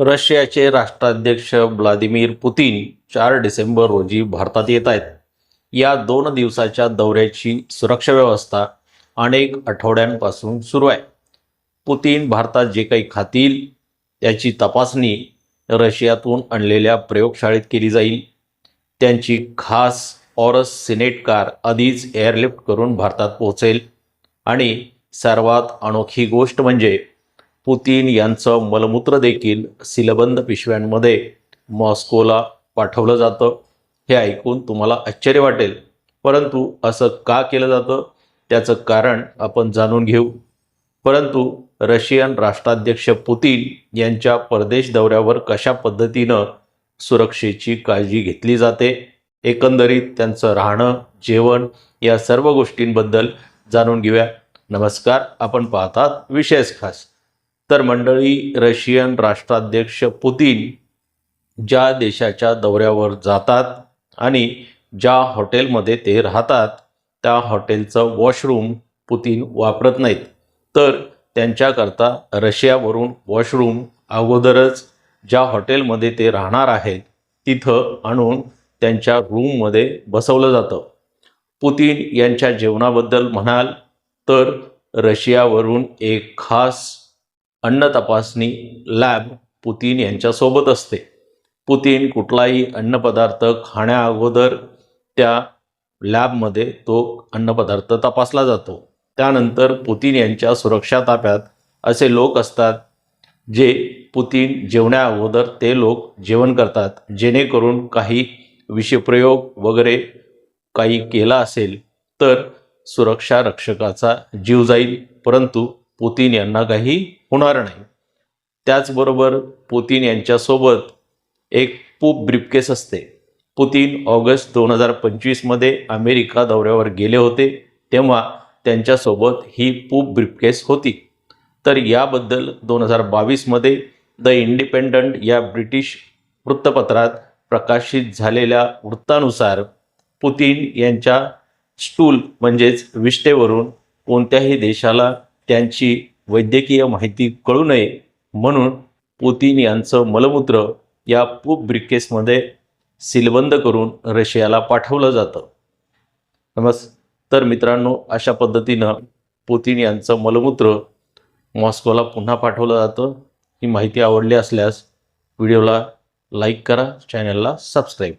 रशियाचे राष्ट्राध्यक्ष Vladimir Putin चार डिसेंबर रोजी भारतात येत आहेत. या दोन दिवसाच्या दौऱ्याची सुरक्षा व्यवस्था अनेक आठवड्यांपासून सुरू आहे. पुतीन भारतात जे काही खातील त्याची तपासणी रशियातून आणलेल्या प्रयोगशाळेत केली जाईल. त्यांची खास ऑरस सिनेट कार आधीच एअरलिफ्ट करून भारतात पोहोचेल. आणि सर्वात अनोखी गोष्ट म्हणजे पुतीन यांचं मलमूत्र देखील सिलबंद पिशव्यांमध्ये मॉस्कोला पाठवलं जातं. हे ऐकून तुम्हाला आश्चर्य वाटेल. परंतु असं का केलं जातं? त्याचं कारण आपण जाणून घेऊ. परंतु रशियन राष्ट्राध्यक्ष पुतीन यांच्या परदेश दौऱ्यावर कशा पद्धतीनं सुरक्षेची काळजी घेतली जाते? एकंदरीत त्यांचं राहणं जेवण या सर्व गोष्टींबद्दल जाणून घेऊया. नमस्कार आपण पाहतात विशेष खास. तर मंडळी रशियन राष्ट्राध्यक्ष पुतीन ज्या देशाच्या दौऱ्यावर जातात आणि ज्या हॉटेलमध्ये ते राहतात त्या हॉटेलचं वॉशरूम पुतीन वापरत नाहीत. तर त्यांच्याकरता रशियावरून वॉशरूम अगोदरच ज्या हॉटेलमध्ये ते राहणार आहेत तिथं आणून त्यांच्या रूममध्ये बसवलं जातं. पुतीन यांच्या जेवणाबद्दल म्हणाल तर रशियावरून एक खास अन्न तपासणी लॅब पुतीन यांच्यासोबत असते. पुतीन कुठलाही अन्नपदार्थ खाण्याअगोदर त्या लॅबमध्ये तो अन्नपदार्थ तपासला जातो. त्यानंतर पुतीन यांच्या सुरक्षा ताफ्यात असे लोक असतात जे पुतीन जेवण्याअगोदर ते लोक जेवण करतात जेणेकरून काही विषप्रयोग वगैरे काही केला असेल तर सुरक्षा रक्षकाचा जीव जाईल. परंतु पुतीन यांना काही होणार नाही. त्याचबरोबर पुतीन यांच्यासोबत एक पूप ब्रिफकेस असते. पुतीन ऑगस्ट दोन हजार पंचवीसमध्ये अमेरिका दौऱ्यावर गेले होते तेव्हा त्यांच्यासोबत ही पूप ब्रिफकेस होती. तर याबद्दल दोन हजार बावीसमध्ये द इंडिपेंडंट या ब्रिटिश वृत्तपत्रात प्रकाशित झालेल्या वृत्तानुसार पुतीन यांच्या स्टूल म्हणजेच विष्टेवरून कोणत्याही देशाला त्यांची वैद्यकीय माहिती कळू नये म्हणून पुतीन यांचं मलमूत्र या पूप ब्रिकेसमध्ये सीलबंद करून रशियाला पाठवलं जातं. नमस् तर मित्रांनो अशा पद्धतीनं पुतीन यांचं मलमूत्र मॉस्कोला पुन्हा पाठवलं जातं. ही माहिती आवडली असल्यास व्हिडिओला लाईक करा चॅनलला सबस्क्राईब